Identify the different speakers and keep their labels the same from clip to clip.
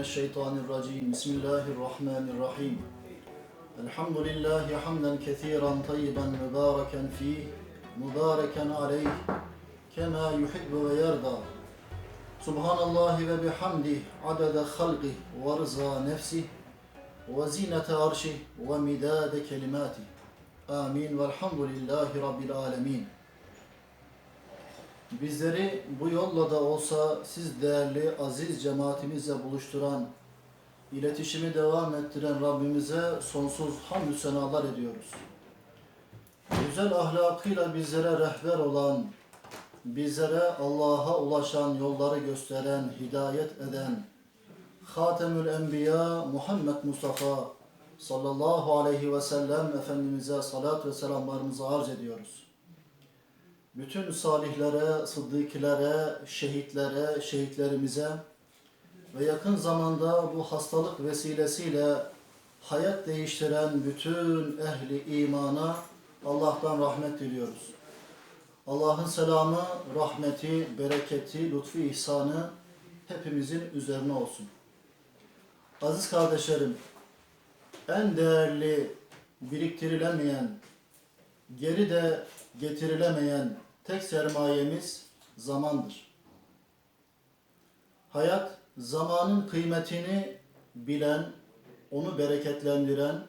Speaker 1: Mineşşeytanirracim. Bismillahirrahmanirrahim. Elhamdülillahi hamden kesiran tayyiben mübareken fih, mübareken aleyh, kema yuhibbu ve yerda. Subhanallah ve bihamdih, adede halqih, ve rıza nefsih, ve zinete arşih, ve midade kelimatih. Amin. Velhamdülillahi Rabbil alemin. Bizleri bu yolla da olsa siz değerli aziz cemaatimizle buluşturan, iletişimi devam ettiren Rabbimize sonsuz hamdü senalar ediyoruz. Güzel ahlakıyla bizlere rehber olan, bizlere Allah'a ulaşan yolları gösteren, hidayet eden Hatemül Enbiya Muhammed Mustafa sallallahu aleyhi ve sellem Efendimiz'e salat ve selamlarımızı arz ediyoruz bütün salihlere, sıddıkilere, şehitlere, şehitlerimize ve yakın zamanda bu hastalık vesilesiyle hayat değiştiren bütün ehli imana Allah'tan rahmet diliyoruz. Allah'ın selamı, rahmeti, bereketi, lütfu, ihsanı hepimizin üzerine olsun. Aziz kardeşlerim, en değerli, biriktirilemeyen, geri de getirilemeyen tek sermayemiz zamandır. Hayat zamanın kıymetini bilen, onu bereketlendiren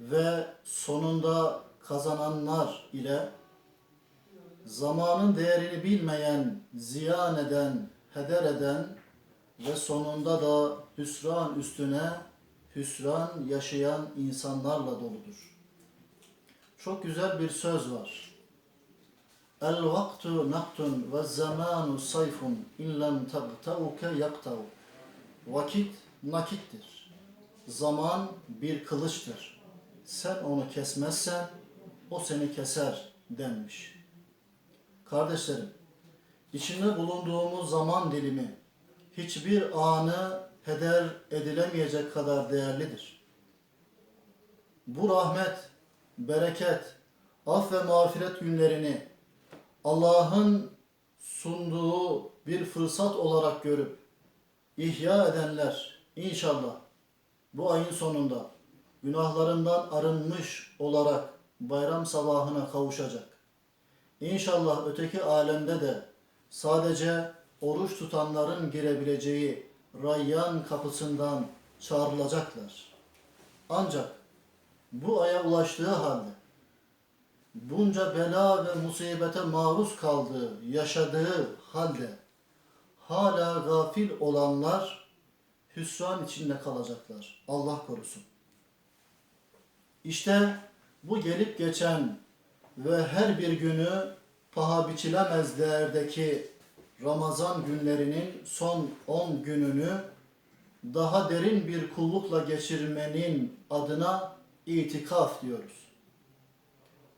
Speaker 1: ve sonunda kazananlar ile zamanın değerini bilmeyen, ziyan eden, heder eden ve sonunda da hüsran üstüne hüsran yaşayan insanlarla doludur. Çok güzel bir söz var. El vaktu nahtun ve zamanu sayfun in lem tabtauke yaktav. Vakit nakittir. Zaman bir kılıçtır. Sen onu kesmezsen o seni keser denmiş. Kardeşlerim, içinde bulunduğumuz zaman dilimi hiçbir anı heder edilemeyecek kadar değerlidir. Bu rahmet, bereket, af ve mağfiret günlerini Allah'ın sunduğu bir fırsat olarak görüp ihya edenler inşallah bu ayın sonunda günahlarından arınmış olarak bayram sabahına kavuşacak. İnşallah öteki alemde de sadece oruç tutanların girebileceği Rayyan kapısından çağrılacaklar. Ancak bu aya ulaştığı halde bunca bela ve musibete maruz kaldığı, yaşadığı halde hala gafil olanlar hüsran içinde kalacaklar. Allah korusun. İşte bu gelip geçen ve her bir günü paha biçilemez değerdeki Ramazan günlerinin son 10 gününü daha derin bir kullukla geçirmenin adına itikaf diyoruz.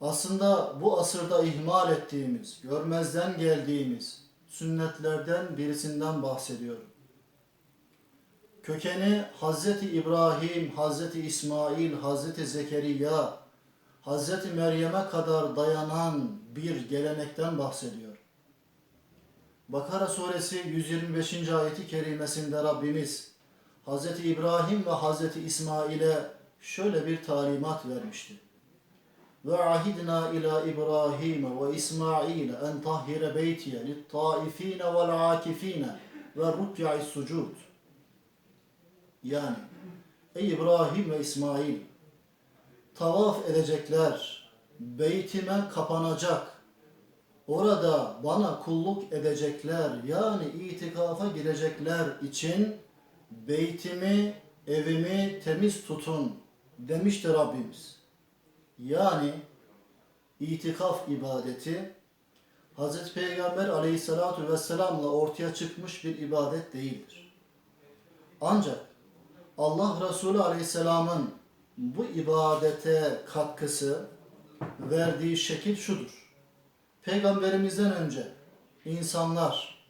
Speaker 1: Aslında bu asırda ihmal ettiğimiz, görmezden geldiğimiz sünnetlerden birisinden bahsediyorum. Kökeni Hazreti İbrahim, Hazreti İsmail, Hazreti Zekeriya, Hazreti Meryem'e kadar dayanan bir gelenekten bahsediyor. Bakara suresi 125. ayeti kerimesinde Rabbimiz Hazreti İbrahim ve Hazreti İsmail'e şöyle bir talimat vermişti. Ve ahidna ila İbrahim ve İsmail en tahhire beytiye lit taifine vel akifine ve rukya'i sucud. Yani ey İbrahim ve İsmail tavaf edecekler, beytime kapanacak, orada bana kulluk edecekler yani itikafa girecekler için beytimi, evimi temiz tutun demişti Rabbimiz. Yani itikaf ibadeti Hz. Peygamber aleyhissalatu vesselamla ortaya çıkmış bir ibadet değildir. Ancak Allah Resulü aleyhisselamın bu ibadete katkısı verdiği şekil şudur. Peygamberimizden önce insanlar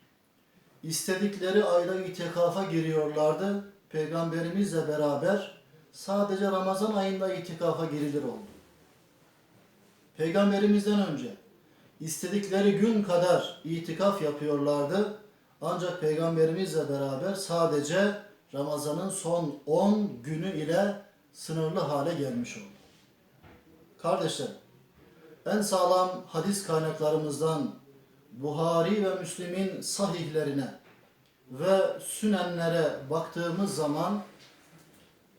Speaker 1: istedikleri ayda itikafa giriyorlardı. Peygamberimizle beraber sadece Ramazan ayında itikafa girilir oldu. Peygamberimizden önce istedikleri gün kadar itikaf yapıyorlardı. Ancak peygamberimizle beraber sadece Ramazan'ın son 10 günü ile sınırlı hale gelmiş oldu. Kardeşlerim, en sağlam hadis kaynaklarımızdan Buhari ve Müslim'in sahihlerine ve sünenlere baktığımız zaman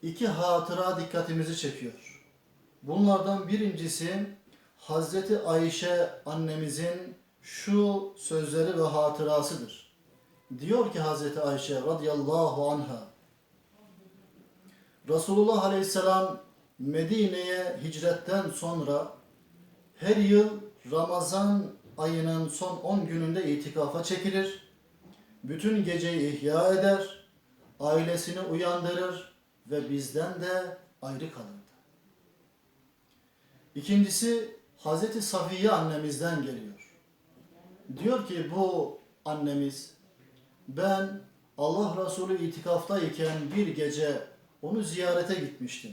Speaker 1: iki hatıra dikkatimizi çekiyor. Bunlardan birincisi Hazreti Ayşe annemizin şu sözleri ve hatırasıdır. Diyor ki Hazreti Ayşe radıyallahu anha Resulullah aleyhisselam Medine'ye hicretten sonra her yıl Ramazan ayının son 10 gününde itikafa çekilir. Bütün geceyi ihya eder, ailesini uyandırır ve bizden de ayrı kalırdı. İkincisi Hazreti Safiye annemizden geliyor. Diyor ki bu annemiz ben Allah Resulü itikaftayken bir gece onu ziyarete gitmiştim.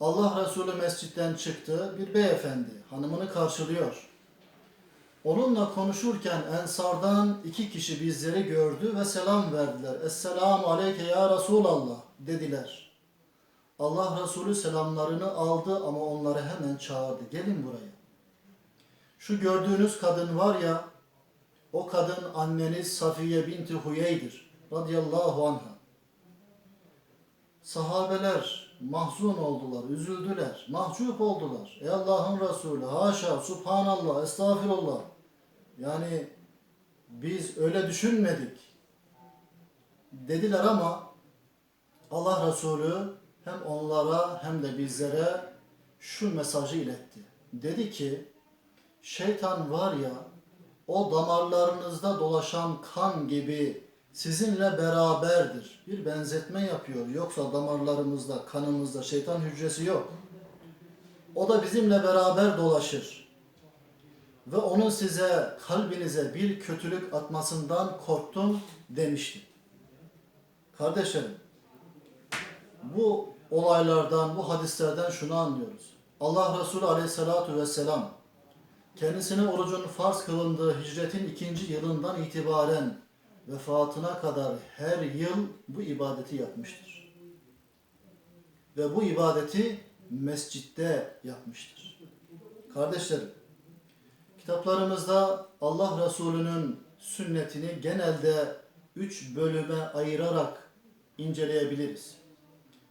Speaker 1: Allah Resulü mescitten çıktı. Bir beyefendi hanımını karşılıyor. Onunla konuşurken Ensardan iki kişi bizleri gördü ve selam verdiler. Esselamu aleyke ya Resulallah dediler. Allah Resulü selamlarını aldı ama onları hemen çağırdı. Gelin buraya. Şu gördüğünüz kadın var ya, o kadın anneniz Safiye binti Huyey'dir. Radıyallahu anha. Sahabeler mahzun oldular, üzüldüler, mahcup oldular. Ey Allah'ın Resulü, haşa, subhanallah, estağfirullah. Yani biz öyle düşünmedik dediler ama Allah Resulü hem onlara hem de bizlere şu mesajı iletti. Dedi ki şeytan var ya o damarlarınızda dolaşan kan gibi sizinle beraberdir. Bir benzetme yapıyor. Yoksa damarlarımızda, kanımızda şeytan hücresi yok. O da bizimle beraber dolaşır. Ve onun size, kalbinize bir kötülük atmasından korktum demişti. Kardeşlerim, bu olaylardan, bu hadislerden şunu anlıyoruz. Allah Resulü aleyhissalatu vesselam kendisine orucun farz kılındığı hicretin ikinci yılından itibaren vefatına kadar her yıl bu ibadeti yapmıştır. Ve bu ibadeti mescitte yapmıştır. Kardeşlerim, kitaplarımızda Allah Resulü'nün sünnetini genelde üç bölüme ayırarak inceleyebiliriz.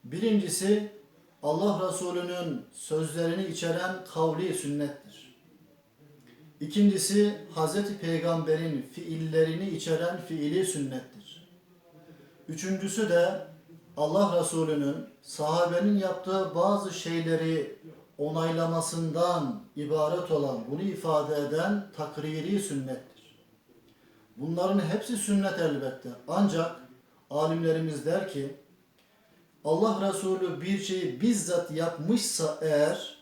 Speaker 1: Birincisi Allah Resulü'nün sözlerini içeren kavli sünnettir. İkincisi Hazreti Peygamber'in fiillerini içeren fiili sünnettir. Üçüncüsü de Allah Resulü'nün sahabenin yaptığı bazı şeyleri onaylamasından ibaret olan, bunu ifade eden takriri sünnettir. Bunların hepsi sünnet elbette. Ancak alimlerimiz der ki Allah Resulü bir şeyi bizzat yapmışsa eğer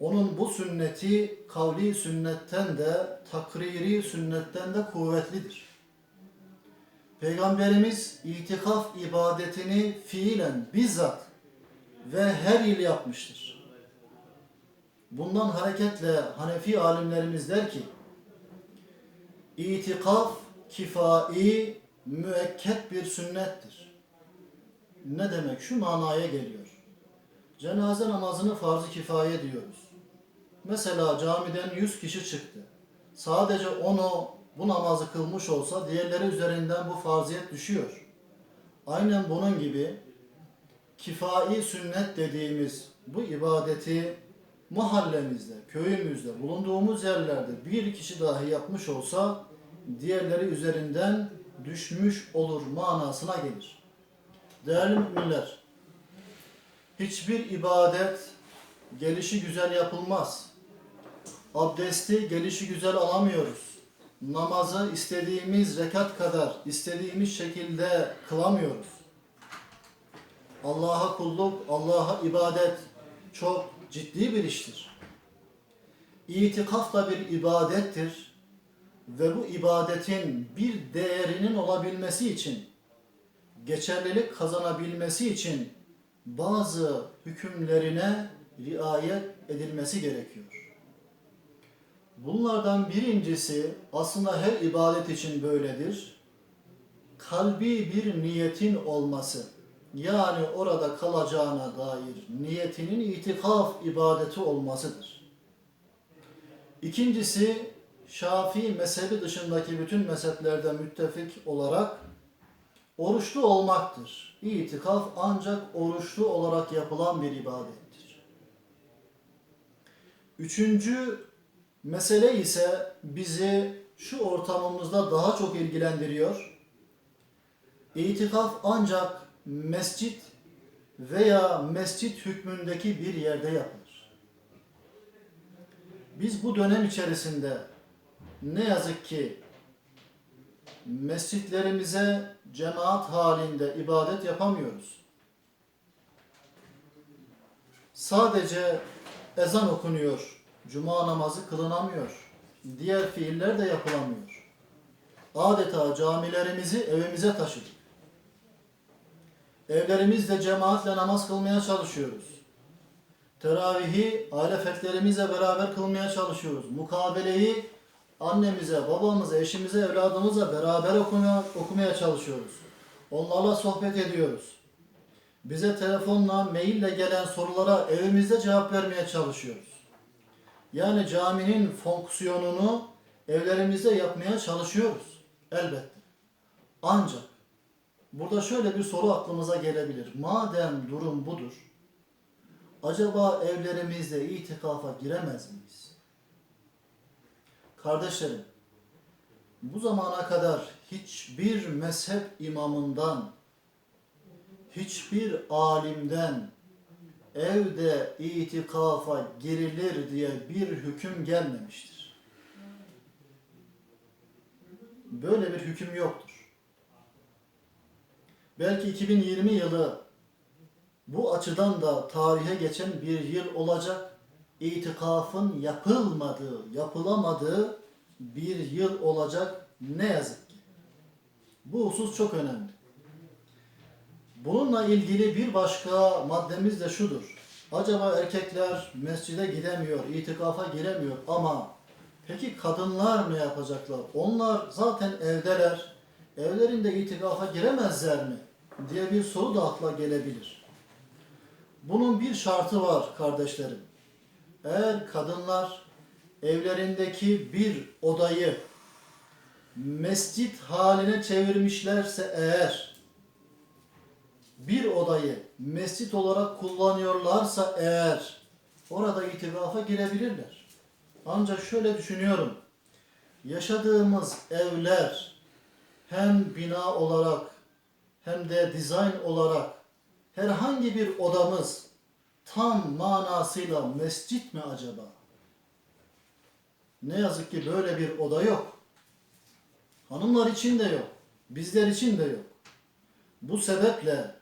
Speaker 1: onun bu sünneti kavli sünnetten de takriri sünnetten de kuvvetlidir. Peygamberimiz itikaf ibadetini fiilen bizzat ve her yıl yapmıştır. Bundan hareketle Hanefi alimlerimiz der ki itikaf kifai müekket bir sünnettir. Ne demek? Şu manaya geliyor. Cenaze namazını farz-ı kifaye diyoruz. Mesela camiden 100 kişi çıktı. Sadece onu bu namazı kılmış olsa diğerleri üzerinden bu farziyet düşüyor. Aynen bunun gibi kifai sünnet dediğimiz bu ibadeti mahallemizde, köyümüzde, bulunduğumuz yerlerde bir kişi dahi yapmış olsa diğerleri üzerinden düşmüş olur manasına gelir. Değerli müminler, hiçbir ibadet gelişi güzel yapılmaz. Abdesti gelişi güzel alamıyoruz. Namazı istediğimiz rekat kadar, istediğimiz şekilde kılamıyoruz. Allah'a kulluk, Allah'a ibadet çok ciddi bir iştir. İtikaf da bir ibadettir ve bu ibadetin bir değerinin olabilmesi için, geçerlilik kazanabilmesi için bazı hükümlerine riayet edilmesi gerekiyor. Bunlardan birincisi aslında her ibadet için böyledir. Kalbi bir niyetin olması. Yani orada kalacağına dair niyetinin itikaf ibadeti olmasıdır. İkincisi Şafii mezhebi dışındaki bütün mezheplerde müttefik olarak oruçlu olmaktır. İtikaf ancak oruçlu olarak yapılan bir ibadettir. Üçüncü mesele ise bizi şu ortamımızda daha çok ilgilendiriyor. İtikaf ancak mescit veya mescit hükmündeki bir yerde yapılır. Biz bu dönem içerisinde ne yazık ki mescitlerimize cemaat halinde ibadet yapamıyoruz. Sadece ezan okunuyor, cuma namazı kılınamıyor, diğer fiiller de yapılamıyor. Adeta camilerimizi evimize taşıdık. Evlerimizde cemaatle namaz kılmaya çalışıyoruz. Teravihi aile fertlerimizle beraber kılmaya çalışıyoruz. Mukabeleyi annemize, babamıza, eşimize, evladımıza beraber okumaya, okumaya çalışıyoruz. Onlarla sohbet ediyoruz. Bize telefonla, maille gelen sorulara evimizde cevap vermeye çalışıyoruz. Yani caminin fonksiyonunu evlerimizde yapmaya çalışıyoruz. Elbette. Ancak burada şöyle bir soru aklımıza gelebilir. Madem durum budur, acaba evlerimizde itikafa giremez miyiz? Kardeşlerim, bu zamana kadar hiçbir mezhep imamından, hiçbir alimden evde itikafa girilir diye bir hüküm gelmemiştir. Böyle bir hüküm yoktur. Belki 2020 yılı bu açıdan da tarihe geçen bir yıl olacak. İtikafın yapılmadığı, yapılamadığı bir yıl olacak ne yazık ki. Bu husus çok önemli. Bununla ilgili bir başka maddemiz de şudur. Acaba erkekler mescide gidemiyor, itikafa giremiyor ama peki kadınlar ne yapacaklar? Onlar zaten evdeler. Evlerinde itikafa giremezler mi? diye bir soru da akla gelebilir. Bunun bir şartı var kardeşlerim. Eğer kadınlar evlerindeki bir odayı mescit haline çevirmişlerse eğer bir odayı mescit olarak kullanıyorlarsa eğer orada itikafa girebilirler. Ancak şöyle düşünüyorum. Yaşadığımız evler hem bina olarak hem de dizayn olarak herhangi bir odamız tam manasıyla mescit mi acaba? Ne yazık ki böyle bir oda yok. Hanımlar için de yok. Bizler için de yok. Bu sebeple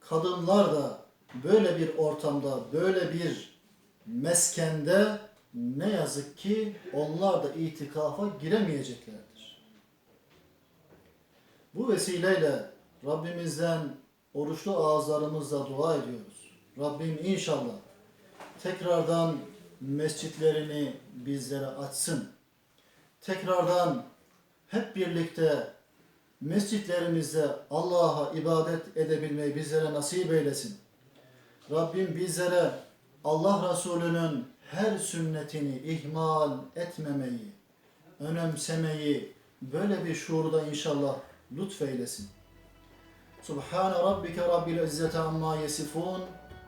Speaker 1: kadınlar da böyle bir ortamda, böyle bir meskende ne yazık ki onlar da itikafa giremeyeceklerdir. Bu vesileyle Rabbimizden oruçlu ağızlarımızla dua ediyoruz. Rabbim inşallah tekrardan mescitlerini bizlere açsın. Tekrardan hep birlikte mescitlerimizde Allah'a ibadet edebilmeyi bizlere nasip eylesin. Rabbim bizlere Allah Resulü'nün her sünnetini ihmal etmemeyi, önemsemeyi böyle bir şuurda inşallah lütfeylesin. Subhan rabbike rabbil izzeti amma yasifun